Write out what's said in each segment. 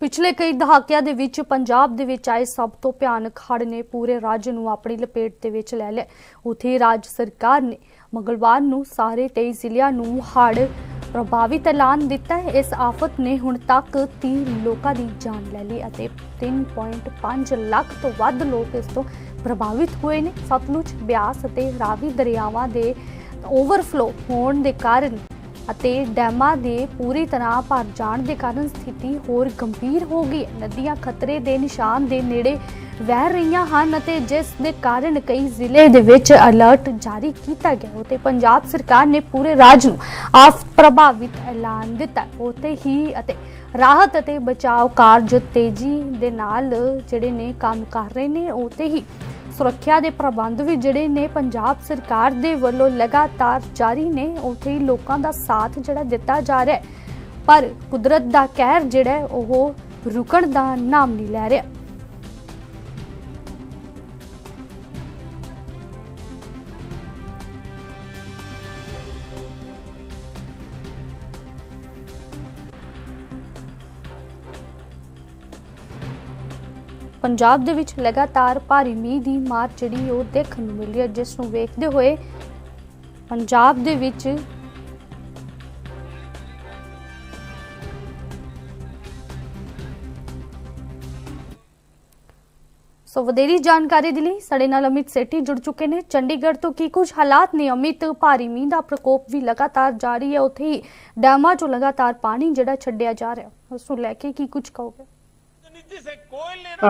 ਪਿਛਲੇ ਕਈ ਦਹਾਕਿਆਂ ਦੇ ਵਿੱਚ ਪੰਜਾਬ ਦੇ ਵਿੱਚ ਆਏ ਸਭ ਤੋਂ ਭਿਆਨਕ ਹੜ੍ਹ ਨੇ ਪੂਰੇ ਰਾਜ ਨੂੰ ਆਪਣੀ ਲਪੇਟ ਦੇ ਵਿੱਚ ਲੈ ਲਿਆ। ਉਥੇ ਰਾਜ ਸਰਕਾਰ ਨੇ ਮੰਗਲਵਾਰ ਨੂੰ ਸਾਰੇ 23 ਜ਼ਿਲ੍ਹਿਆਂ ਨੂੰ ਹੜ੍ਹ ਪ੍ਰਭਾਵਿਤ ਐਲਾਨ ਦਿੱਤਾ ਹੈ। ਇਸ ਆਫਤ ਨੇ ਹੁਣ ਤੱਕ 30 ਲੋਕਾਂ ਦੀ ਜਾਨ ਲੈ ਲਈ ਅਤੇ 3.5 ਲੱਖ ਤੋਂ ਵੱਧ ਲੋਕ ਇਸ ਤੋਂ ਪ੍ਰਭਾਵਿਤ ਹੋਏ ਨੇ। ਸਤਲੁਜ ਬਿਆਸ ਅਤੇ ਰਾਵੀ ਦਰਿਆਵਾਂ ਦੇ ਓਵਰਫਲੋ ਹੋਣ ਦੇ ਕਾਰਨ ਅਤੇ ਡੈਮਾਂ ਦੇ ਪੂਰੀ ਤਰ੍ਹਾਂ ਭਰ ਜਾਣ ਦੇ ਕਾਰਨ ਸਥਿਤੀ ਹੋਰ ਗੰਭੀਰ ਹੋ ਗਈ। ਹੈ ਨਦੀਆਂ ਖਤਰੇ ਦੇ ਨਿਸ਼ਾਨ ਦੇ ਨੇੜੇ ਵਹਿ ਰਹੀਆਂ ਹਨ ਅਤੇ ਜਿਸ ਦੇ ਕਾਰਨ ਕਈ ਜ਼ਿਲ੍ਹੇ ਦੇ ਵਿੱਚ ਅਲਰਟ ਜਾਰੀ ਕੀਤਾ ਗਿਆ। ਉਤੇ ਪੰਜਾਬ ਸਰਕਾਰ ਨੇ ਪੂਰੇ ਰਾਜ ਨੂੰ ਆਫ ਪ੍ਰਭਾਵਿਤ ਐਲਾਨ ਦਿੱਤਾ। ਉਤੇ ਹੀ ਅਤੇ ਰਾਹਤ ਅਤੇ ਬਚਾਓ ਕਾਰਜ ਤੇਜ਼ੀ ਦੇ ਨਾਲ ਜਿਹੜੇ ਨੇ ਕੰਮ ਕਰ ਰਹੇ ਨੇ ਉਤੇ ਹੀ ਸੁਰੱਖਿਆ ਦੇ ਪ੍ਰਬੰਧ ਵੀ ਜਿਹੜੇ ਨੇ ਪੰਜਾਬ ਸਰਕਾਰ ਦੇ ਵੱਲੋਂ ਲਗਾਤਾਰ ਜਾਰੀ ਨੇ, ਉੱਥੇ ਹੀ ਲੋਕਾਂ ਦਾ ਸਾਥ ਜਿਹੜਾ ਦਿੱਤਾ ਜਾ ਰਿਹਾ ਪਰ ਕੁਦਰਤ ਦਾ ਕਹਿਰ ਜਿਹੜਾ ਹੈ, ਉਹ ਰੁਕਣ ਦਾ ਨਾਮ ਨਹੀਂ ਲੈ ਰਿਹਾ। ਪੰਜਾਬ ਦੇ ਵਿੱਚ ਲਗਾਤਾਰ ਭਾਰੀ ਮੀਂਹ ਦੀ ਮਾਰ ਜਿਹੜੀ ਉਹ ਦੇਖਣ ਨੂੰ ਮਿਲ ਰਹੀ ਹੈ, ਜਿਸ ਨੂੰ ਵੇਖਦੇ ਹੋਏ ਪੰਜਾਬ ਦੇ ਵਿੱਚ ਸੋ ਵਧੇਰੀ ਜਾਣਕਾਰੀ ਦੇ ਲਈ ਸਾਡੇ ਨਾਲ ਅਮਿਤ ਸੇਠੀ ਜੁੜ ਚੁੱਕੇ ਨੇ। ਚੰਡੀਗੜ੍ਹ ਤੋਂ ਕੀ ਕੁਝ ਹਾਲਾਤ ਨੇ? ਅਮਿਤ, ਭਾਰੀ ਮੀਂਹ ਦਾ ਪ੍ਰਕੋਪ ਵੀ ਲਗਾਤਾਰ ਜਾਰੀ ਹੈ। ਉੱਥੇ ਹੀ ਡੈਮਾਂ 'ਚੋਂ ਲਗਾਤਾਰ ਪਾਣੀ ਜਿਹੜਾ ਛੱਡਿਆ ਜਾ ਰਿਹਾ। ਉਸ ਨੂੰ ਲੈ ਕੇ ਕੀ ਕੁਝ ਕਹੋਗੇ?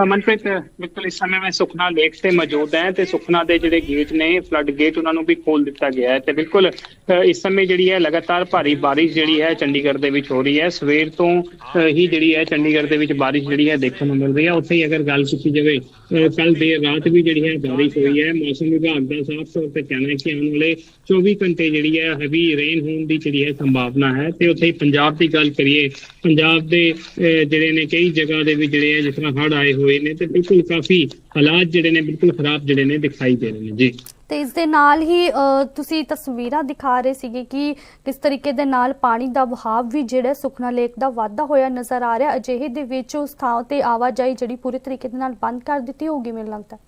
ਮਨਪ੍ਰੀਤ ਬਿਲਕੁਲ ਇਸ ਸਮੇਂ ਮੈਂ ਸੁਖਨਾ ਲੇਕ ਤੇ ਮੌਜੂਦ ਹਾਂ ਤੇ ਸੁਖਨਾ ਦੇ ਜਿਹੜੇ ਗੇਟ ਨੇ ਫਲੱਡ ਗੇਟ ਉਹਨਾਂ ਨੂੰ ਵੀ ਖੋਲ ਦਿੱਤਾ ਗਿਆ ਹੈ ਤੇ ਬਿਲਕੁਲ ਇਸ ਸਮੇਂ ਜਿਹੜੀ ਹੈ ਲਗਾਤਾਰ ਭਾਰੀ ਬਾਰਿਸ਼ ਜਿਹੜੀ ਹੈ ਚੰਡੀਗੜ੍ਹ ਦੇ ਵਿੱਚ ਹੋ ਰਹੀ ਹੈ। ਸਵੇਰ ਤੋਂ ਹੀ ਜਿਹੜੀ ਹੈ ਚੰਡੀਗੜ੍ਹ ਦੇ ਵਿੱਚ ਬਾਰਿਸ਼ ਜਿਹੜੀ ਹੈ ਦੇਖਣ ਨੂੰ ਮਿਲ ਰਹੀ ਹੈ। ਉੱਥੇ ਹੀ ਅਗਰ ਗੱਲ ਕੀਤੀ ਜਾਵੇ ਕੱਲ ਦੇਰ ਰਾਤ ਵੀ ਜਿਹੜੀ ਹੈ ਬਾਰਿਸ਼ ਹੋਈ ਹੈ। ਮੌਸਮ ਵਿਭਾਗ ਦਾ ਸਾਫ਼ ਤੌਰ ਤੇ ਕਹਿਣਾ ਹੈ ਕਿ ਆਉਣ ਵਾਲੇ 24 ਘੰਟੇ ਜਿਹੜੀ ਹੈ ਹੈਵੀ ਰੇਨ ਹੋਣ ਦੀ ਜਿਹੜੀ ਹੈ ਸੰਭਾਵਨਾ ਹੈ। ਤੇ ਉੱਥੇ ਹੀ ਪੰਜਾਬ ਦੀ ਗੱਲ ਕਰੀਏ ਪੰਜਾਬ ਦੇ ਅ, ਜਿਹੜੇ ਨੇ ਕਈ ਜਗ੍ਹਾ ਦੇ ਵੀ ਜਿਹੜੇ ਹੈ ਜਿਸ ਤਰ੍ਹਾਂ ਹੜ੍ਹ ਆਏ ਹੋਏ ਨੇ ਤੇ ਬਿਲਕੁਲ ਕਾਫੀ ਹਾਲਾਤ ਜਿਹੜੇ ਨੇ ਬਿਲਕੁਲ ਖਰਾਬ ਜਿਹੜੇ ਨੇ ਦਿਖਾਈ ਦੇ ਰਹੇ ਨੇ ਜੀ। ਤੇ ਇਸ ਦੇ ਨਾਲ ਹੀ ਅ, ਤੁਸੀਂ ਤਸਵੀਰਾਂ ਦਿਖਾ ਰਹੇ ਸੀਗੇ ਕਿ ਕਿਸ ਤਰੀਕੇ ਦੇ ਨਾਲ ਪਾਣੀ ਦਾ ਵਹਾਅ ਵੀ ਜਿਹੜਾ ਸੁਖਨਾ ਲੇਕ ਦਾ ਵਾਧਾ ਹੋਇਆ ਨਜ਼ਰ ਆ ਰਿਹਾ। ਅਜਿਹੇ ਦੇ ਵਿੱਚ ਉਸ ਥਾਂ ਤੇ ਆਵਾਜਾਈ ਜਿਹੜੀ ਪੂਰੇ ਤਰੀਕੇ ਦੇ ਨਾਲ ਬੰਦ ਕਰ ਦਿੱਤੀ ਹੋਊਗੀ ਮੈਨੂੰ ਲੱਗਦਾ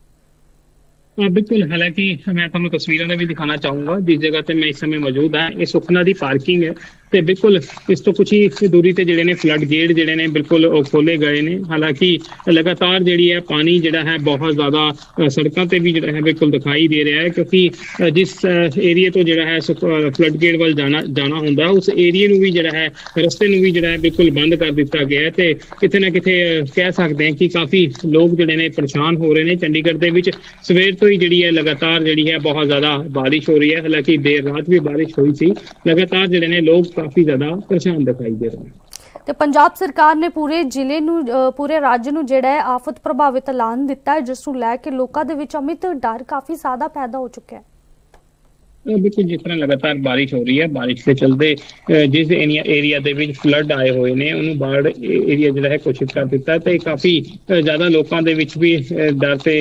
ਬਿਲਕੁਲ, ਹਾਲਾਂਕਿ ਮੈਂ ਤੁਹਾਨੂੰ ਤਸਵੀਰਾਂ ਦਾ ਵੀ ਦਿਖਾਣਾ ਚਾਹੂੰਗਾ, ਜਿਸ ਜਗ੍ਹਾ ਤੇ ਮੈਂ ਇਸ ਸਮੇਂ ਮੌਜੂਦ ਹਾਂ, ਇਹ ਸੁਖਨਾ ਦੀ ਪਾਰਕਿੰਗ ਹੈ ਤੇ ਬਿਲਕੁਲ ਇਸ ਤੋਂ ਕੁਝ ਹੀ ਦੂਰੀ ਤੇ ਜਿਹੜੇ ਨੇ ਫਲੱਡ ਗੇਟ ਜਿਹੜੇ ਨੇ ਬਿਲਕੁਲ ਉਹ ਖੋਲੇ ਗਏ ਨੇ। ਹਾਲਾਂਕਿ ਲਗਾਤਾਰ ਜਿਹੜੀ ਹੈ ਪਾਣੀ ਜਿਹੜਾ ਹੈ ਬਹੁਤ ਜ਼ਿਆਦਾ ਸੜਕਾਂ ਤੇ ਵੀ ਜਿਹੜਾ ਹੈ ਬਿਲਕੁਲ ਦਿਖਾਈ ਦੇ ਰਿਹਾ ਹੈ, ਕਿਉਂਕਿ ਜਿਸ ਏਰੀਆ ਤੋਂ ਜਿਹੜਾ ਹੈ ਫਲੱਡ ਗੇਟ ਵੱਲ ਜਾਣਾ ਜਾਣਾ ਹੁੰਦਾ, ਉਸ ਏਰੀਆ ਨੂੰ ਵੀ ਜਿਹੜਾ ਹੈ, ਰਸਤੇ ਨੂੰ ਵੀ ਜਿਹੜਾ ਹੈ ਬਿਲਕੁਲ ਬੰਦ ਕਰ ਦਿੱਤਾ ਗਿਆ ਹੈ ਤੇ ਕਿਤੇ ਨਾ ਕਿਤੇ ਕਹਿ ਸਕਦੇ ਹਾਂ ਕਿ ਕਾਫੀ ਲੋਕ ਜਿਹੜੇ ਨੇ ਪਰੇਸ਼ਾਨ ਹੋ ਰਹੇ ਨੇ। ਚੰਡੀਗੜ੍ਹ ਦੇ ਵਿੱਚ ਸਵੇਰ ਤੋਂ ਹੀ ਜਿਹੜੀ ਹੈ ਲਗਾਤਾਰ ਜਿਹੜੀ ਹੈ ਬਹੁਤ ਜ਼ਿਆਦਾ ਬਾਰਿਸ਼ ਹੋ ਰਹੀ ਹੈ। ਹਾਲਾਂਕਿ ਦੇਰ ਰਾਤ ਵੀ ਬਾਰਿਸ਼ ਹੋਈ ਸੀ। ਲਗਾਤਾਰ ਜਿਹੜੇ ਨੇ ਲੋਕ ਕਾਫੀ ਜ਼ਿਆਦਾ ਪਰੇਸ਼ਾਨ ਦਿਖਾਈ ਦੇ ਰਹੇ ਨੇ। ਤੇ ਪੰਜਾਬ ਸਰਕਾਰ ਨੇ ਪੂਰੇ ਜ਼ਿਲ੍ਹੇ ਨੂੰ ਪੂਰੇ ਰਾਜ ਨੂੰ ਜਿਹੜਾ ਹੈ ਆਫਤ ਪ੍ਰਭਾਵਿਤ ਐਲਾਨ ਦਿੱਤਾ ਹੈ, ਜਿਸ ਨੂੰ ਲੈ ਕੇ ਲੋਕਾਂ ਦੇ ਵਿੱਚ ਅਮਿਤ ਡਰ ਕਾਫੀ ਜ਼ਿਆਦਾ ਪੈਦਾ ਹੋ ਚੁੱਕਿਆ ਹੈ। ਬਿਲਕੁਲ ਜਿਸ ਤਰ੍ਹਾਂ ਲਗਾਤਾਰ ਬਾਰਿਸ਼ ਹੋ ਰਹੀ ਹੈ, ਬਾਰਿਸ਼ ਦੇ ਚਲਦੇ ਜਿਸ ਏਰੀਆ ਦੇ ਵਿੱਚ ਫਲੱਡ ਆਏ ਹੋਏ ਨੇ, ਉਹਨੂੰ ਬਾੜ ਏਰੀਆ ਜਿਹੜਾ ਹੈ ਘੋਸ਼ਿਤ ਕਰ ਦਿੱਤਾ ਤੇ ਕਾਫੀ ਜ਼ਿਆਦਾ ਲੋਕਾਂ ਦੇ ਵਿੱਚ ਵੀ ਡਰ ਤੇ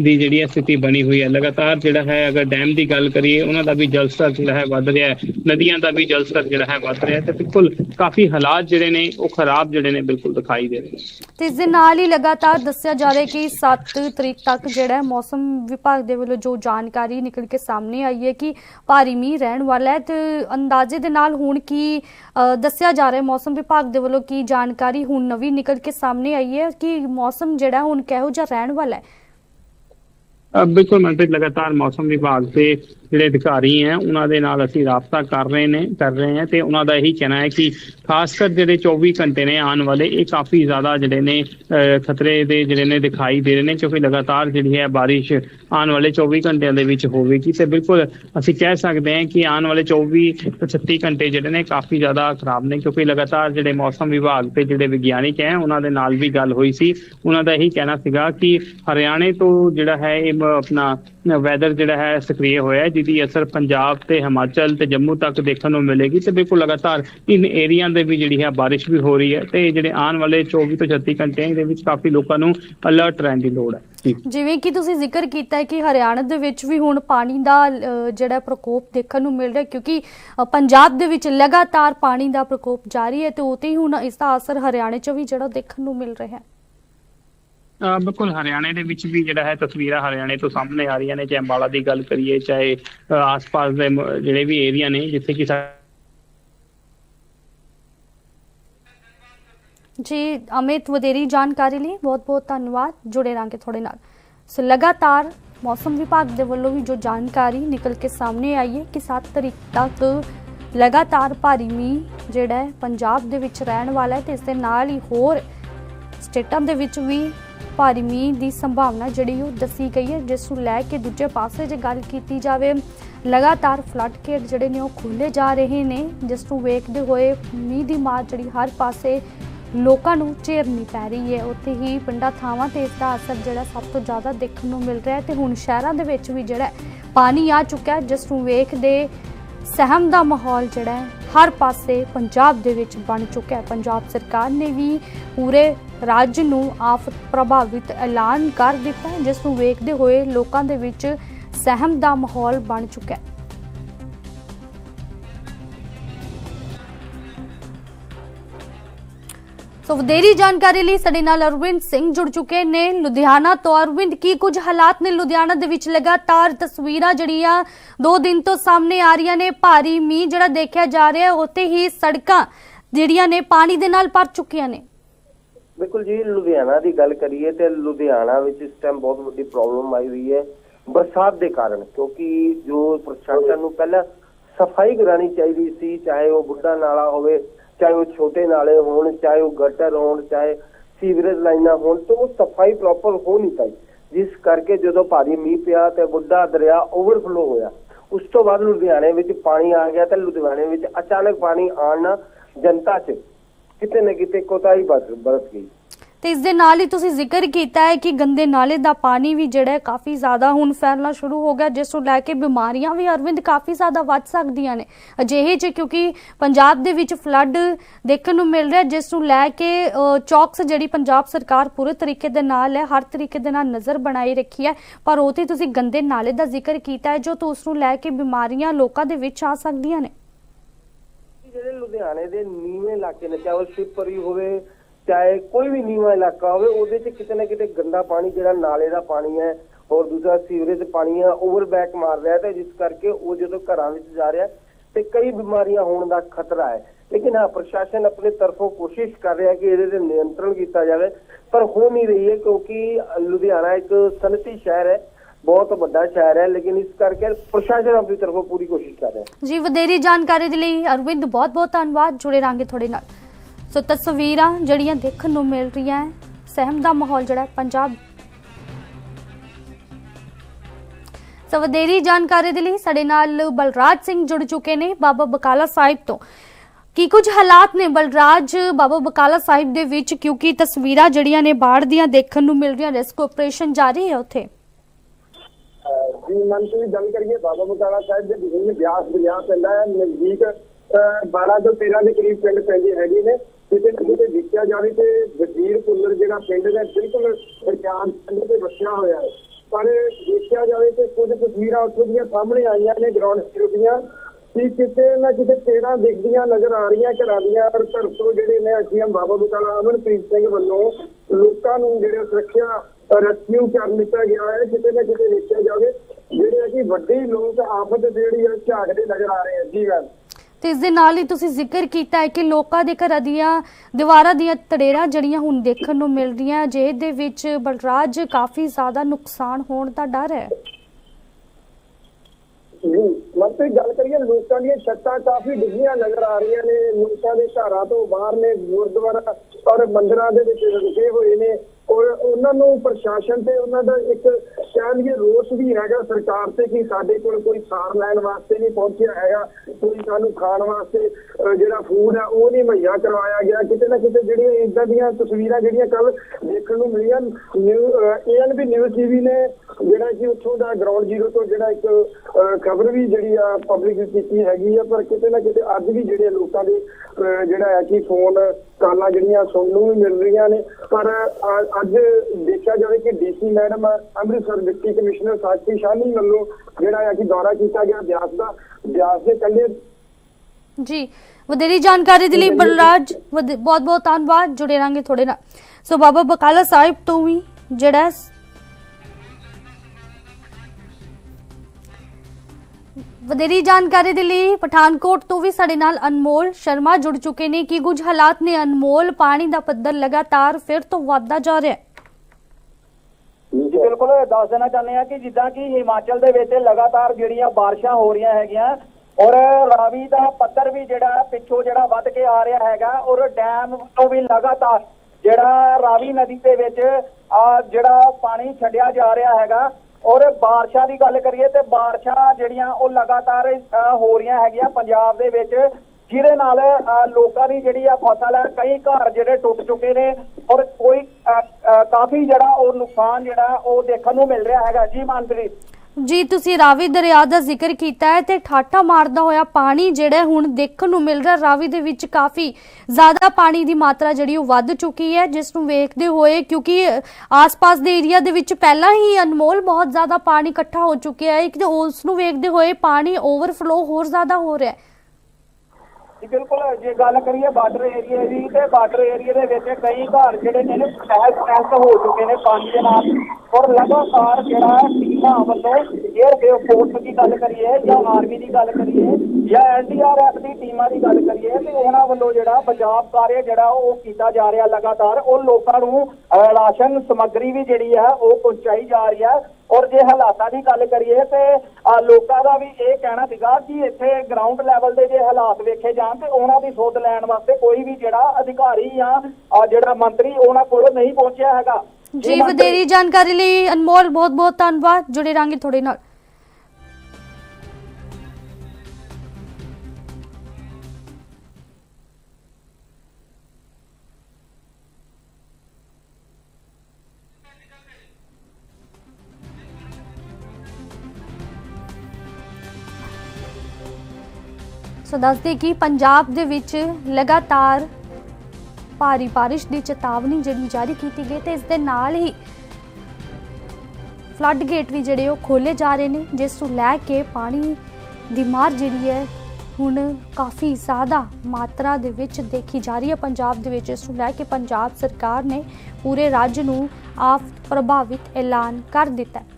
ਦੀ ਜਿਹੜੀ ਸਥਿਤੀ ਬਣੀ ਹੋਈ ਹੈ। ਲਗਾਤਾਰ ਜਿਹੜਾ ਹੈ ਅਗਰ ਡੈਮ ਦੀ ਗੱਲ ਕਰੀਏ, ਉਹਨਾਂ ਦਾ ਵੀ ਜਲ ਸਤਰ ਜਿਹੜਾ ਹੈ ਵੱਧ ਰਿਹਾ ਹੈ, ਨਦੀਆਂ ਦਾ ਵੀ ਜਲ ਸਤਰ ਜਿਹੜਾ ਹੈ ਵੱਧ ਰਿਹਾ ਤੇ ਬਿਲਕੁਲ ਕਾਫੀ ਹਾਲਾਤ ਜਿਹੜੇ ਨੇ, ਉਹ ਖਰਾਬ ਜਿਹੜੇ ਨੇ ਬਿਲਕੁਲ ਦਿਖਾਈ ਦੇ ਰਹੇ ਤੇ ਇਸ ਦੇ ਨਾਲ ਹੀ ਲਗਾਤਾਰ ਦੱਸਿਆ ਜਾ ਰਿਹਾ ਕਿ 7 ਤਰੀਕ ਤੱਕ ਜਿਹੜਾ ਮੌਸਮ ਵਿਭਾਗ ਦੇ ਵੱਲੋਂ ਜੋ ਜਾਣਕਾਰੀ ਨਿਕਲ ਕੇ ਸਾਹਮਣੇ ਆਈ ਹੈ ਕਿ ਭਾਰੀ ਮੀਂਹ ਰਹਿਣ ਵਾਲਾ ਹੈ ਤੇ ਅੰਦਾਜ਼ੇ ਦੇ ਨਾਲ ਹੁਣ ਕੀ ਦੱਸਿਆ ਜਾ ਰਿਹਾ ਮੌਸਮ ਵਿਭਾਗ ਦੇ ਵੱਲੋਂ ਕੀ ਜਾਣਕਾਰੀ ਹੁਣ ਨਵੀਂ ਨਿਕਲ ਕੇ ਸਾਹਮਣੇ ਆਈ ਹੈ ਕਿ ਮੌਸਮ ਜਿਹੜਾ ਹੁਣ ਕਿਹੋ ਜਿਹਾ ਰਹਿਣ ਵਾਲਾ ਹੈ? ਬਿਲਕੁਲ ਮਨਪ੍ਰੀਤ, ਲਗਾਤਾਰ ਮੌਸਮ ਵਿਭਾਗ ਤੇ ਜਿਹੜੇ ਅਧਿਕਾਰੀ ਹੈ ਉਹਨਾਂ ਦੇ ਨਾਲ ਅਸੀਂ ਰਾਬਤਾ ਕਰ ਰਹੇ ਨੇ ਕਰ ਰਹੇ ਹਾਂ ਤੇ ਉਹਨਾਂ ਦਾ ਇਹੀ ਕਹਿਣਾ ਹੈ ਕਿ ਖਾਸ ਕਰ ਜਿਹੜੇ 24 ਘੰਟੇ ਨੇ ਆਉਣ ਵਾਲੇ ਇਹ ਕਾਫੀ ਜ਼ਿਆਦਾ ਜਿਹੜੇ ਨੇ ਅ, ਖਤਰੇ ਦੇ ਜਿਹੜੇ ਨੇ ਦਿਖਾਈ ਦੇ ਰਹੇ ਨੇ ਕਿਉਂਕਿ ਲਗਾਤਾਰ ਜਿਹੜੀ ਹੈ ਬਾਰਿਸ਼ ਆਉਣ ਵਾਲੇ 24 ਘੰਟਿਆਂ ਦੇ ਵਿੱਚ ਹੋਵੇਗੀ ਤੇ ਬਿਲਕੁਲ ਅਸੀਂ ਕਹਿ ਸਕਦੇ ਹਾਂ ਕਿ ਆਉਣ ਵਾਲੇ 24 ਤੋਂ 36 ਘੰਟੇ ਜਿਹੜੇ ਨੇ ਕਾਫੀ ਜ਼ਿਆਦਾ ਖਰਾਬ ਨੇ ਕਿਉਂਕਿ ਲਗਾਤਾਰ ਜਿਹੜੇ ਮੌਸਮ ਵਿਭਾਗ ਦੇ ਜਿਹੜੇ ਵਿਗਿਆਨਿਕ ਹੈ ਉਹਨਾਂ ਦੇ ਨਾਲ ਵੀ ਗੱਲ ਹੋਈ ਸੀ। ਉਹਨਾਂ ਦਾ ਇਹੀ ਕਹਿਣਾ ਸੀਗਾ ਕਿ ਹਰਿਆਣੇ ਤੋਂ ਜਿਹੜਾ ਹੈ ਇਹ ਆਪਣਾ ਵੈਦਰ ਜਿਹੜਾ ਹੈ ਸਕਰੀਏ ਹੋਇਆ ਹੈ ਜਿਹਦੀ ਅਸਰ ਪੰਜਾਬ ਤੇ ਹਿਮਾਚਲ ਤੇ ਜੰਮੂ ਤੱਕ ਦੇਖਣ ਨੂੰ ਮਿਲੇਗੀ ਤੇ ਬਿਲਕੁਲ ਲਗਾਤਾਰ ਇਨ ਏਰੀਆ ਦੇ ਵੀ ਜਿਹੜੀ ਹੈ ਬਾਰਿਸ਼ ਵੀ ਹੋ ਰਹੀ ਹੈ ਤੇ ਜਿਹੜੇ ਆਉਣ ਵਾਲੇ 24 ਤੋਂ 36 ਘੰਟਿਆਂ ਦੇ ਵਿੱਚ ਕਾਫੀ ਲੋਕਾਂ ਨੂੰ ਅਲਰਟ ਰਹਿਣ ਦੀ ਲੋੜ ਹੈ। ਜਿਵੇਂ ਕਿ ਤੁਸੀਂ ਜ਼ਿਕਰ ਕੀਤਾ ਹੈ ਕਿ ਹਰਿਆਣਾ ਦੇ ਵਿੱਚ ਵੀ ਹੁਣ ਪਾਣੀ ਦਾ ਜਿਹੜਾ ਪ੍ਰਕੋਪ ਦੇਖਣ ਨੂੰ ਮਿਲ ਰਿਹਾ ਕਿਉਂਕਿ ਪੰਜਾਬ ਦੇ ਵਿੱਚ ਲਗਾਤਾਰ ਪਾਣੀ ਦਾ ਪ੍ਰਕੋਪ ਜਾਰੀ ਹੈ ਤੇ ਉਤੇ ਹੀ ਹੁਣ ਇਸ ਦਾ ਅਸਰ ਹਰਿਆਣੇ 'ਚ ਵੀ ਜਿਹੜਾ ਦੇਖਣ ਨੂੰ ਮਿਲ ਰਿਹਾ ਹੈ। ਬਿਲਕੁਲ ਹਰਿਆਣੇ ਦੇ ਵਿੱਚ ਵੀ ਜਿਹੜਾ ਹੈ ਤਸਵੀਰਾਂ ਹਰਿਆਣੇ ਤੋਂ ਸਾਹਮਣੇ ਆ ਰਹੀਆਂ ਨੇ, ਚਾਹੇ ਅੰਬਾਲਾ ਦੀ ਗੱਲ ਕਰੀਏ, ਚਾਹੇ ਆਸ-ਪਾਸ ਦੇ ਜਿਹੜੇ ਵੀ ਏਰੀਆ ਨੇ, ਜਿੱਥੇ ਕਿ ਜੀ, ਅਮਿਤ ਵਧੇਰੀ ਜਾਣਕਾਰੀ ਲਈ ਬਹੁਤ-ਬਹੁਤ ਧੰਨਵਾਦ, ਜੁੜੇ ਰਾਂਗੇ ਤੁਹਾਡੇ ਨਾਲ। ਸੋ ਲਗਾਤਾਰ ਮੌਸਮ ਵਿਭਾਗ ਦੇ ਵੱਲੋਂ ਵੀ ਜੋ ਜਾਣਕਾਰੀ ਨਿਕਲ ਕੇ ਸਾਹਮਣੇ ਆਈ ਹੈ ਕਿ 7 ਤਰੀਕ ਤੱਕ ਲਗਾਤਾਰ ਭਾਰੀ ਮੀਂਹ ਜਿਹੜਾ ਹੈ ਪੰਜਾਬ ਦੇ ਵਿੱਚ ਰਹਿਣ ਵਾਲਾ ਹੈ ਤੇ ਇਸ ਦੇ ਨਾਲ ਹੀ ਹੋਰ ਸਟੇਟਾਂ ਦੇ ਵਿੱਚ ਵੀ ਭਾਰੀ ਮੀਂਹ ਦੀ ਸੰਭਾਵਨਾ ਜਿਹੜੀ ਉਹ ਦੱਸੀ ਗਈ ਹੈ, ਜਿਸ ਨੂੰ ਲੈ ਕੇ ਦੂਜੇ ਪਾਸੇ ਜੇ ਗੱਲ ਕੀਤੀ ਜਾਵੇ, ਲਗਾਤਾਰ ਫਲੱਡ ਗੇਟ ਜਿਹੜੇ ਨੇ ਉਹ ਖੋਲੇ ਜਾ ਰਹੇ ਨੇ, ਜਿਸ ਨੂੰ ਵੇਖਦੇ ਹੋਏ ਮੀਂਹ ਦੀ ਮਾਰ ਜਿਹੜੀ ਹਰ ਪਾਸੇ ਲੋਕਾਂ ਨੂੰ ਝੇਰਨੀ ਪੈ ਰਹੀ ਹੈ। ਉੱਥੇ ਹੀ ਪਿੰਡਾਂ, ਥਾਵਾਂ ਤੇ ਇਸ ਦਾ ਅਸਰ ਜਿਹੜਾ ਸਭ ਤੋਂ ਜ਼ਿਆਦਾ ਦੇਖਣ ਨੂੰ ਮਿਲ ਰਿਹਾ ਹੈ ਤੇ ਹੁਣ ਸ਼ਹਿਰਾਂ ਦੇ ਵਿੱਚ ਵੀ ਜਿਹੜਾ ਪਾਣੀ ਆ ਚੁੱਕਾ ਜਿਸ ਨੂੰ ਵੇਖਦੇ ਸਹਿਮ ਦਾ ਮਾਹੌਲ ਜਿਹੜਾ ਹਰ ਪਾਸੇ ਪੰਜਾਬ ਦੇ ਵਿੱਚ ਬਣ ਚੁੱਕਾ ਹੈ। ਪੰਜਾਬ ਸਰਕਾਰ ਨੇ ਵੀ ਪੂਰੇ ਰਾਜ ਨੂੰ ਆਫਤ ਪ੍ਰਭਾਵਿਤ ਐਲਾਨ ਕਰ ਦਿੱਤਾ ਜਿਸ ਨੂੰ ਵੇਖਦੇ ਹੋਏ ਲੋਕਾਂ ਦੇ ਵਿੱਚ ਸਹਿਮ ਦਾ ਮਾਹੌਲ ਬਣ ਚੁੱਕਾ ਹੈ। ਸੋ ਵਧੇਰੀ ਜਾਣਕਾਰੀ ਲਈ ਸਾਡੇ ਨਾਲ ਅਰਵਿੰਦ ਸਿੰਘ ਜੁੜ ਚੁੱਕੇ ਨੇ। ਲੁਧਿਆਣਾ ਤੋਂ। ਅਰਵਿੰਦ, ਕੀ ਕੁਝ ਹਾਲਾਤ ਨੇ ਲੁਧਿਆਣਾ ਦੇ ਵਿੱਚ ਲਗਾਤਾਰ ਤਸਵੀਰਾਂ ਜਿਹੜੀਆਂ ਦੋ ਦਿਨ ਤੋਂ ਸਾਹਮਣੇ ਆ ਰਹੀਆਂ ਨੇ? ਭਾਰੀ ਮੀਂਹ ਜਿਹੜਾ ਦੇਖਿਆ ਜਾ ਰਿਹਾ ਹੈ, ਉੱਥੇ ਹੀ ਸੜਕਾਂ ਜਿਹੜੀਆਂ ਨੇ ਪਾਣੀ ਦੇ ਨਾਲ ਭਰ ਚੁੱਕੀਆਂ ਨੇ। ਬਿਲਕੁਲ ਜੀ, ਲੁਧਿਆਣਾ ਦੀ ਗੱਲ ਕਰੀਏ ਤੇ ਲੁਧਿਆਣਾ ਵਿੱਚ ਇਸ ਟਾਈਮ ਬਹੁਤ ਵੱਡੀ ਪ੍ਰੋਬਲਮ ਆਈ ਹੋਈ ਹੈ ਬਰਸਾਤ ਦੇ ਕਾਰਨ, ਕਿਉਂਕਿ ਜੋ ਪ੍ਰਸ਼ਾਸਨ ਨੂੰ ਪਹਿਲਾਂ ਸਫ਼ਾਈ ਕਰਾਣੀ ਚਾਹੀਦੀ ਸੀ, ਚਾਹੇ ਉਹ ਬੁੱਢਾ ਨਾਲਾ ਹੋਵੇ ਚਾਹੇ ਉਹ ਛੋਟੇ ਨਾਲੇ ਹੋਣ, ਚਾਹੇ ਉਹ ਗਟਰ ਹੋਣ, ਚਾਹੇ ਸੀਵਰੇਜ ਲਾਈਨਾਂ ਹੋਣ, ਤਾਂ ਉਹ ਸਫ਼ਾਈ ਪ੍ਰੋਪਰ ਹੋ ਨਹੀਂ ਪਾਈ। ਜਿਸ ਕਰਕੇ ਜਦੋਂ ਭਾਰੀ ਮੀਂਹ ਪਿਆ ਤੇ ਬੁੱਢਾ ਦਰਿਆ ਓਵਰਫਲੋ ਹੋਇਆ, ਉਸ ਤੋਂ ਬਾਅਦ ਲੁਧਿਆਣੇ ਵਿੱਚ ਪਾਣੀ ਆ ਗਿਆ ਤੇ ਲੁਧਿਆਣੇ ਵਿੱਚ ਅਚਾਨਕ ਪਾਣੀ ਆਉਣ ਨਾਲ ਜਨਤਾ 'ਚ ਕਿਤੇ ਨਾ ਕਿਤੇ ਕੋਤਾਹੀ ਬਰਤ ਬਰਤ ਗਈ। ਤੇ ਇਸ ਦੇ ਨਾਲ ਹੀ ਤੁਸੀਂ ਜ਼ਿਕਰ ਕੀਤਾ ਹੈ ਕਿ ਗੰਦੇ ਨਾਲੇ ਦਾ ਪਾਣੀ ਵੀ ਜਿਹੜਾ ਹੈ ਕਾਫੀ ਜ਼ਿਆਦਾ ਹੁਣ ਫੈਲਣਾ ਸ਼ੁਰੂ ਹੋ ਗਿਆ, ਜਿਸ ਨੂੰ ਲੈ ਕੇ ਬਿਮਾਰੀਆਂ ਵੀ ਅਰਵਿੰਦ ਕਾਫੀ ਜ਼ਿਆਦਾ ਵੱਧ ਸਕਦੀਆਂ ਨੇ। ਅਜਿਹੇ ਚ ਕਿਉਂਕਿ ਪੰਜਾਬ ਦੇ ਵਿੱਚ ਫਲੱਡ ਦੇਖਣ ਨੂੰ ਮਿਲ ਰਿਹਾ, ਜਿਸ ਨੂੰ ਲੈ ਕੇ ਚੌਕਸ ਜਿਹੜੀ ਪੰਜਾਬ ਸਰਕਾਰ ਪੂਰੇ ਤਰੀਕੇ ਦੇ ਨਾਲ ਹੈ, ਹਰ ਤਰੀਕੇ ਦੇ ਨਾਲ ਨਜ਼ਰ ਬਣਾਈ ਰੱਖੀ ਹੈ। ਪਰ ਉਹ ਤੇ ਤੁਸੀਂ ਗੰਦੇ ਨਾਲੇ ਦਾ ਜ਼ਿਕਰ ਕੀਤਾ ਹੈ, ਜੋ ਤੋਂ ਉਸ ਨੂੰ ਲੈ ਕੇ ਬਿਮਾਰੀਆਂ ਲੋਕਾਂ ਦੇ ਵਿੱਚ ਆ ਸਕਦੀਆਂ ਨੇ। ਜਿਹੜੇ ਲੁਧਿਆਣੇ ਦੇ ਨੀਵੇਂ ਇਲਾਕੇ ਨੇ, ਚਾਹੇ ਉਹ ਹੋਵੇ ਚਾਹੇ ਕੋਈ ਵੀ ਨੀਵਾਂ ਇਲਾਕਾ ਹੋਵੇ, ਉਹਦੇ 'ਚ ਕਿਤੇ ਨਾ ਕਿਤੇ ਗੰਦਾ ਪਾਣੀ, ਜਿਹੜਾ ਨਾਲੇ ਦਾ ਪਾਣੀ ਹੈ ਔਰ ਦੂਸਰਾ ਸੀਵਰੇਜ ਪਾਣੀ ਹੈ ਓਵਰਬੈਕ ਮਾਰ ਰਿਹਾ ਤੇ ਜਿਸ ਕਰਕੇ ਉਹ ਜਦੋਂ ਘਰਾਂ ਵਿੱਚ ਜਾ ਰਿਹਾ ਤੇ ਕਈ ਬਿਮਾਰੀਆਂ ਹੋਣ ਦਾ ਖਤਰਾ ਹੈ। ਲੇਕਿਨ ਹਾਂ, ਪ੍ਰਸ਼ਾਸਨ ਆਪਣੇ ਤਰਫੋਂ ਕੋਸ਼ਿਸ਼ ਕਰ ਰਿਹਾ ਕਿ ਇਹਦੇ ਤੇ ਨਿਯੰਤਰਣ ਕੀਤਾ ਜਾਵੇ, ਪਰ ਹੋ ਨਹੀਂ ਰਹੀ ਹੈ ਕਿਉਂਕਿ ਲੁਧਿਆਣਾ ਇੱਕ ਸਨਅਤੀ ਸ਼ਹਿਰ ਹੈ, ਬਹੁਤ ਵੱਡਾ ਸ਼ਹਿਰ ਹੈ, ਲੇਕਿਨ ਇਸ ਕਰਕੇ ਪ੍ਰਸ਼ਾਸਨ ਆਪਣੀ ਤਰਫੋਂ ਪੂਰੀ ਕੋਸ਼ਿਸ਼ ਕਰ ਰਿਹਾ ਹੈ। ਜੀ, ਵਧੇਰੀ ਜਾਣਕਾਰੀ ਦੇ ਲਈ ਅਰਵਿੰਦ ਬਹੁਤ ਬਹੁਤ ਧੰਨਵਾਦ, ਜੁੜੇ ਰਾਂਗੇ ਤੁਹਾਡੇ ਨਾਲ। ਸੋ ਤਸਵੀਰਾਂ ਜਿਹੜੀਆਂ ਦੇਖਣ ਨੂੰ ਮਿਲ ਰਹੀਆਂ ਹੈ, ਸਹਿਮ ਦਾ ਮਾਹੌਲ ਜਿਹੜਾ ਪੰਜਾਬ। ਸੋ ਵਧੇਰੀ ਜਾਣਕਾਰੀ ਦੇ ਲਈ ਸਾਡੇ ਨਾਲ ਬਲਰਾਜ ਸਿੰਘ ਜੁੜ ਚੁੱਕੇ ਨੇ ਬਾਬਾ ਬਕਾਲਾ ਸਾਹਿਬ ਤੋਂ। ਕੀ ਕੁਝ ਹਾਲਾਤ ਨੇ ਬਲਰਾਜ, ਬਾਬਾ ਬਕਾਲਾ ਸਾਹਿਬ ਦੇ ਵਿੱਚ? ਕਿਉਂਕਿ ਤਸਵੀਰਾਂ ਜਿਹੜੀਆਂ ਨੇ ਬਾੜ ਦੀਆਂ ਦੇਖਣ ਨੂੰ ਮਿਲ ਰਹੀਆਂ, ਰੈਸਕਿਊ ਆਪਰੇਸ਼ਨ ਜਾਰੀ ਹੈ ਉੱਥੇ। ਜੀ ਮਨ ਗੱਲ ਕਰੀਏ, ਬਾਬਾ ਬਕਾਲਾ ਸਾਹਿਬ ਦੇ ਵਿਭਿੰਨ ਬਿਆਸ ਬਿਆਸ ਪੈਂਦਾ ਹੈ ਨਜ਼ਦੀਕ 12 ਤੋਂ 13 ਦੇ ਕਰੀਬ ਪਿੰਡ ਪੈਂਦੇ ਹੈਗੇ ਨੇ। ਕਿਤੇ ਨਾ ਕਿਤੇ ਦੇਖਿਆ ਜਾਵੇ ਤੇ ਵਜ਼ੀਰ ਪੁੱਲਰ ਜਿਹੜਾ ਪਿੰਡ ਦਾ ਬਿਲਕੁਲ ਪੰਜਾਬ ਪਿੰਡ ਤੇ ਵਸਿਆ ਹੋਇਆ ਹੈ। ਪਰ ਦੇਖਿਆ ਜਾਵੇ ਤੇ ਕੁਝ ਤਸਵੀਰਾਂ ਉੱਥੋਂ ਦੀਆਂ ਸਾਹਮਣੇ ਆਈਆਂ ਨੇ ਗਰਾਊਂਡ ਜ਼ੀਰੋ ਦੀਆਂ ਕਿ ਕਿਤੇ ਨਾ ਕਿਤੇ ਪੇੜਾਂ ਦਿਖਦੀਆਂ ਨਜ਼ਰ ਆ ਰਹੀਆਂ ਘਰਾਂ ਦੀਆਂ ਪਰ ਘਰ ਤੋਂ ਜਿਹੜੇ ਨੇ ਅਸੀਂ ਬਾਬਾ ਬਕਾਲਾ ਅਮਨਪ੍ਰੀਤ ਸਿੰਘ ਵੱਲੋਂ ਲੋਕਾਂ ਨੂੰ ਜਿਹੜੇ ਸੁਰੱਖਿਆ ਰੈਸਕਿਊ ਕਰ ਲਿੱਤਾ ਗਿਆ ਹੈ, ਕਿਤੇ ਨਾ ਕਿਤੇ ਦੇਖਿਆ ਜਾਵੇ, ਜਿਹੜੇ ਕਿ ਵੱਡੇ ਲੋਕ ਆਫਤ ਜਿਹੜੀ ਹੈ ਝਾਕਦੇ ਨਜ਼ਰ ਆ ਰਹੇ ਹੈ। ਜੀ ਮੈਮ ਤੇ ਇਸ ਦੇ ਨਾਲ ਹੀ ਤੁਸੀਂ ਜ਼ਿਕਰ ਕੀਤਾ ਹੈ ਕਿ ਲੋਕਾਂ ਦੇ ਘਰਾਂ ਦੀਆਂ ਦੀਵਾਰਾਂ ਦੀਆਂ ਤੜੇਰਾਂ ਜਿਹੜੀਆਂ ਹੁਣ ਦੇਖਣ ਨੂੰ ਮਿਲ ਰਹੀਆਂ ਜਿਹੇ ਦੇ ਵਿੱਚ ਬਲਰਾਜ ਕਾਫੀ ਜ਼ਿਆਦਾ ਨੁਕਸਾਨ ਹੋਣ ਦਾ ਡਰ ਹੈ। ਜੀ ਮਤਲਬ ਗੱਲ ਕਰੀਏ, ਲੋਕਾਂ ਦੀਆਂ ਛੱਤਾਂ ਕਾਫੀ ਡਿੱਗੀਆਂ ਨਜ਼ਰ ਆ ਰਹੀਆਂ ਨੇ। ਲੋਕਾਂ ਦੇ ਘਰਾਂ ਤੋਂ ਬਾਹਰ ਨੇ, ਗੁਰਦੁਆਰਾ ਔਰ ਮੰਦਿਰਾਂ ਦੇ ਵਿੱਚ ਰੁਕੇ ਹੋਏ ਨੇ। ਔਰ ਉਹਨਾਂ ਨੂੰ ਪ੍ਰਸ਼ਾਸਨ ਤੇ ਉਹਨਾਂ ਦਾ ਇੱਕ ਕਹਿਣਗੇ ਰੋਸ ਵੀ ਹੈਗਾ ਸਰਕਾਰ ਤੇ ਕਿ ਸਾਡੇ ਕੋਲ ਕੋਈ ਸਾਰ ਲੈਣ ਵਾਸਤੇ ਨਹੀਂ ਪਹੁੰਚਿਆ ਹੈਗਾ, ਕੋਈ ਸਾਨੂੰ ਖਾਣ ਵਾਸਤੇ ਜਿਹੜਾ ਫੂਡ ਹੈ ਉਹ ਨਹੀਂ ਮੁਹੱਈਆ ਕਰਵਾਇਆ ਗਿਆ। ਕਿਤੇ ਨਾ ਕਿਤੇ ਜਿਹੜੀਆਂ ਇਦਾਂ ਦੀਆਂ ਤਸਵੀਰਾਂ ਜਿਹੜੀਆਂ ਕੱਲ ਦੇਖਣ ਨੂੰ ਮਿਲੀਆਂ, ਨਿਊ ਏਐਨਬੀ ਨਿਊਜ਼ ਟੀਵੀ ਨੇ ਜਿਹੜਾ ਕਿ ਉੱਥੋਂ ਦਾ ਗਰਾਊਂਡ ਜ਼ੀਰੋ ਤੋਂ ਜਿਹੜਾ ਇੱਕ ਖਬਰ ਵੀ ਜਿਹੜੀ ਆ ਪਬਲਿਕ ਕੀਤੀ ਹੈਗੀ ਆ ਪਰ ਕਿਤੇ ਨਾ ਕਿਤੇ ਅੱਜ ਵੀ ਜਿਹੜੇ ਲੋਕਾਂ ਦੇ ਜਿਹੜਾ ਹੈ ਕਿ ਫੋਨ ਕਾਲਾਂ ਜਿਹੜੀਆਂ ਸੁਣਨ ਨੂੰ ਵੀ ਮਿਲ ਰਹੀਆਂ ਨੇ। ਪਰ ਅੱਜ ਦੇਖਿਆ ਜਾਵੇ ਕਿ DC madam Amritsar deputy commissioner Sakshi Sawhney ਵੱਲੋਂ ਜਿਹੜਾ ਹੈ ਕਿ ਦੌਰਾ ਕੀਤਾ ਗਿਆ ਬਿਆਸ ਦਾ। ਬਿਆਸ ਦੇ ਕੰਢੇ ਜੀ ਵਧੇਰੀ ਜਾਣਕਾਰੀ ਦੇ ਲਈ ਬਲਰਾਜ ਬਹੁਤ ਬਹੁਤ ਧੰਨਵਾਦ ਜੁੜੇ ਰਾਂਗੇ ਤੁਹਾਡੇ ਨਾਲ। ਸੋ ਬਾਬਾ ਬਕਾਲਾ ਸਾਹਿਬ ਤੋਂ ਵੀ ਜਿਹੜਾ ਵਧੇਰੀ ਜਾਣਕਾਰੀ ਦੇ ਲਈ ਪਠਾਨਕੋਟ ਤੋਂ ਵੀ ਸਾਡੇ ਨਾਲ ਅਨਮੋਲ ਸ਼ਰਮਾ ਜੁੜ ਚੁੱਕੇ ਨੇ। ਕਿ ਕੁਝ ਹਾਲਾਤ ਨੇ? ਅਨਮੋਲ, ਪਾਣੀ ਦਾ ਪੱਧਰ ਲਗਾਤਾਰ ਫਿਰ ਤੋਂ ਵਧਦਾ ਜਾ ਰਿਹਾ ਹੈ। ਜੀ, ਬਿਲਕੁਲ ਦੱਸ ਦੇਣਾ ਚਾਹੁੰਦੇ ਆ ਕਿ ਜਿੱਦਾਂ ਕਿ ਹਿਮਾਚਲ ਦੇ ਵਿੱਚ ਲਗਾਤਾਰ ਜਿਹੜੀਆਂ ਬਾਰਿਸ਼ਾਂ ਹੋ ਰਹੀਆਂ ਹੈਗੀਆਂ ਔਰ ਰਾਵੀ ਦਾ ਪੱਧਰ ਵੀ ਜਿਹੜਾ ਪਿੱਛੋਂ ਜਿਹੜਾ ਵੱਧ ਕੇ ਆ ਰਿਹਾ ਹੈਗਾ ਔਰ ਡੈਮ ਤੋਂ ਵੀ ਲਗਾਤਾਰ ਜਿਹੜਾ ਰਾਵੀ ਨਦੀ ਦੇ ਵਿੱਚ ਆ ਜਿਹੜਾ ਪਾਣੀ ਛੱਡਿਆ ਜਾ ਰਿਹਾ ਹੈਗਾ ਔਰ ਬਾਰਿਸ਼ਾਂ ਦੀ ਗੱਲ ਕਰੀਏ ਤੇ ਬਾਰਿਸ਼ਾਂ ਜਿਹੜੀਆਂ ਉਹ ਲਗਾਤਾਰ ਹੋ ਰਹੀਆਂ ਹੈਗੀਆਂ ਪੰਜਾਬ ਦੇ ਵਿੱਚ ਜਿਹਦੇ ਨਾਲ ਅ, ਲੋਕਾਂ ਦੀ ਜਿਹੜੀ ਆ ਫਸਲ ਹੈ ਕਈ ਘਰ ਜਿਹੜੇ ਟੁੱਟ ਚੁੱਕੇ ਨੇ ਔਰ ਕੋਈ ਕਾਫੀ ਜਿਹੜਾ ਉਹ ਨੁਕਸਾਨ ਜਿਹੜਾ ਉਹ ਦੇਖਣ ਨੂੰ ਮਿਲ ਰਿਹਾ ਹੈਗਾ। ਜੀ ਮਨਪ੍ਰੀਤ ਜੀ, ਤੁਸੀਂ ਰਾਵੀ ਦਰਿਆ ਦਾ ਜ਼ਿਕਰ ਕੀਤਾ ਹੈ ਤੇ ਠਾਠਾ ਮਾਰਦਾ ਹੋਇਆ ਪਾਣੀ ਜਿਹੜਾ ਹੁਣ ਦੇਖਣ ਨੂੰ ਮਿਲ ਰਿਹਾ। ਰਾਵੀ ਦੇ ਵਿੱਚ ਕਾਫੀ ਜ਼ਿਆਦਾ ਪਾਣੀ ਦੀ ਮਾਤਰਾ ਜਿਹੜੀ ਉਹ ਵੱਧ ਚੁੱਕੀ ਹੈ, ਜਿਸ ਨੂੰ ਵੇਖਦੇ ਹੋਏ ਕਿਉਂਕਿ ਆਸ-ਪਾਸ ਦੇ ਏਰੀਆ ਦੇ ਵਿੱਚ ਪਹਿਲਾਂ ਹੀ ਅਨਮੋਲ ਬਹੁਤ ਜ਼ਿਆਦਾ ਪਾਣੀ ਇਕੱਠਾ ਹੋ ਚੁੱਕਿਆ ਹੈ। ਕਿ ਉਸ ਨੂੰ ਵੇਖਦੇ ਹੋਏ ਪਾਣੀ ਓਵਰਫਲੋ ਹੋਰ ਜ਼ਿਆਦਾ ਹੋ ਰਿਹਾ ਹੈ। ਬਿਲਕੁਲ ਜੇ ਗੱਲ ਕਰੀਏ ਬਾਰਡਰ ਏਰੀਆ ਦੀ, ਤੇ ਬਾਰਡਰ ਏਰੀਆ ਦੇ ਵਿੱਚ ਕਈ ਘਰ ਜਿਹੜੇ ਨੇ ਸਹਿਜ ਸਹਿਜ ਹੋ ਚੁੱਕੇ ਨੇ ਪਾਣੀ ਦੇ ਨਾਲ। ਔਰ ਲਗਾਤਾਰ ਜਿਹੜਾ ਟੀਮਾਂ ਵੱਲੋਂ 에ਅਰ ਦੇ ਫੋਰਸ ਦੀ ਗੱਲ ਕਰੀਏ ਜਾਂ ਆਰਮੀ ਦੀ ਗੱਲ ਕਰੀਏ ਜਾਂ ਐਨਡੀਆਰਐਫ ਦੀ ਟੀਮਾਂ ਦੀ ਗੱਲ ਕਰੀਏ, ਤੇ ਉਹਨਾਂ ਵੱਲੋਂ ਜਿਹੜਾ ਪੰਜਾਬ ਕਾਰਜ ਜਿਹੜਾ ਉਹ ਕੀਤਾ ਜਾ ਰਿਹਾ ਲਗਾਤਾਰ। ਉਹ ਲੋਕਾਂ ਨੂੰ ਰਾਸ਼ਨ ਸਮੱਗਰੀ ਵੀ ਜਿਹੜੀ ਹੈ, ਉਹ ਪਹੁੰਚਾਈ ਜਾ ਰਹੀ ਹੈ। ਔਰ ਜੇ ਹਾਲਾਤਾਂ ਦੀ ਗੱਲ ਕਰੀਏ ਤੇ ਲੋਕਾਂ ਦਾ ਵੀ ਇਹ ਕਹਿਣਾ ਸੀਗਾ ਕਿ ਇੱਥੇ ਗਰਾਊਂਡ ਲੈਵਲ ਦੇ ਜੇ ਹਾਲਾਤ ਵੇਖੇ ਜਾਣ ਤੇ ਉਹਨਾਂ ਦੀ ਸੋਧ ਲੈਣ ਵਾਸਤੇ ਕੋਈ ਵੀ ਜਿਹੜਾ ਅਧਿਕਾਰੀ ਜਾਂ ਜਿਹੜਾ ਮੰਤਰੀ ਉਹਨਾਂ ਕੋਲ ਨਹੀਂ ਪਹੁੰਚਿਆ ਹੈਗਾ। ਜੀ ਵਧੇਰੀ ਜਾਣਕਾਰੀ ਲਈ ਅਨਮੋਲ ਬਹੁਤ ਬਹੁਤ ਧੰਨਵਾਦ। ਜੁੜੇ ਰਾਂਗੇ ਤੁਹਾਡੇ ਨਾਲ। ਸੋ ਦੱਸਦੇ ਕਿ ਪੰਜਾਬ ਦੇ ਵਿੱਚ ਲਗਾਤਾਰ ਭਾਰੀ ਬਾਰਿਸ਼ ਦੀ ਚੇਤਾਵਨੀ ਜਿਹੜੀ ਜਾਰੀ ਕੀਤੀ ਗਈ ਤੇ ਇਸ ਦੇ ਨਾਲ ਹੀ ਫਲੱਡ ਗੇਟ ਵੀ ਜਿਹੜੇ ਉਹ ਖੋਲੇ ਜਾ ਰਹੇ ਨੇ, ਜਿਸ ਨੂੰ ਲੈ ਕੇ ਪਾਣੀ ਦੀ ਮਾਰ ਜਿਹੜੀ ਹੈ ਹੁਣ ਕਾਫੀ ਜ਼ਿਆਦਾ ਮਾਤਰਾ ਦੇ ਵਿੱਚ ਦੇਖੀ ਜਾ ਰਹੀ ਹੈ ਪੰਜਾਬ ਦੇ ਵਿੱਚ, ਇਸ ਨੂੰ ਲੈ ਕੇ ਪੰਜਾਬ ਸਰਕਾਰ ਨੇ ਪੂਰੇ ਰਾਜ ਨੂੰ ਆਫਤ ਪ੍ਰਭਾਵਿਤ ਐਲਾਨ ਕਰ ਦਿੱਤਾ ਹੈ।